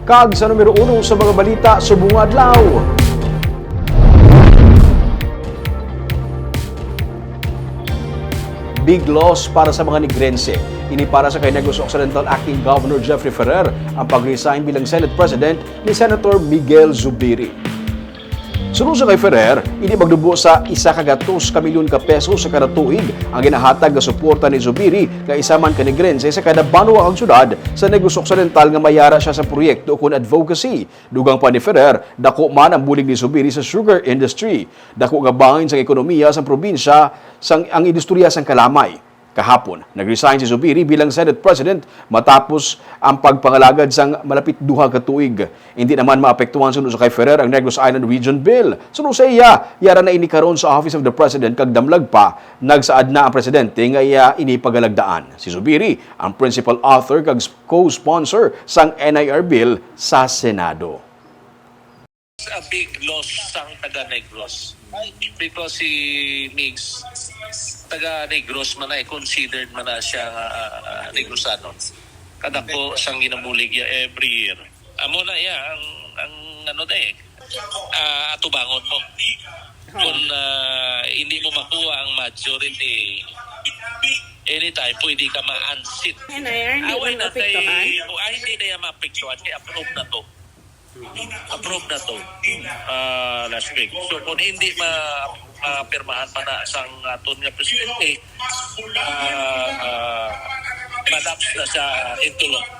Kag sa numero uno sa mga balita subong adlaw. Big loss para sa mga Negrense. Ini para sa kay Negros Occidental Acting Governor Jeffrey Ferrer ang pag-resign bilang Senate President ni Senator Miguel Zubiri. Sunod sa kay Ferrer, ini magdubo sa isa kagatos ka milyon ka peso sa kada tuig ang ginahatag nga suporta ni Zubiri nga isa man ka Negrense sa kada banwa ang syudad sa Negros Occidental nga mayara siya sa proyekto kun advocacy. Dugang pa ni Ferrer, dako man ang bulig ni Zubiri sa sugar industry. Dako nga bangin sa ekonomiya sa probinsya sang ang industriya sang kalamay. Kahapon, nag-resign si Zubiri bilang Senate President matapos ang pagpangalagad sang malapit duha ka tuig. Hindi naman maapektuhan sunod sa kay Ferrer ang Negros Island Region Bill. Sunod sa iya, yara na ini karon sa Office of the President kag damlag pa, nagsaad na ang presidente nga iya ini pagalagdaan. Si Zubiri, ang principal author kag co-sponsor sang NIR Bill sa Senado. a big loss sang taga Negros. Because si Migs, taga Negros man ay considered man na siya uh, Negrosano. Kada ko sang ginamulig ya every year. Amo na ya ang ang ano na eh. ah, atubangon mo. Kung ah, hindi mo makuha ang majority anytime pwede ka ma-unseat. Away na maapektuhan? ay hindi na yan maapektuhan, kaya approve na to. Approve na to ah, last week. So kung hindi ma mapirmahan pa na sang aton nga presidente, uh, uh, malaps na sa intulong.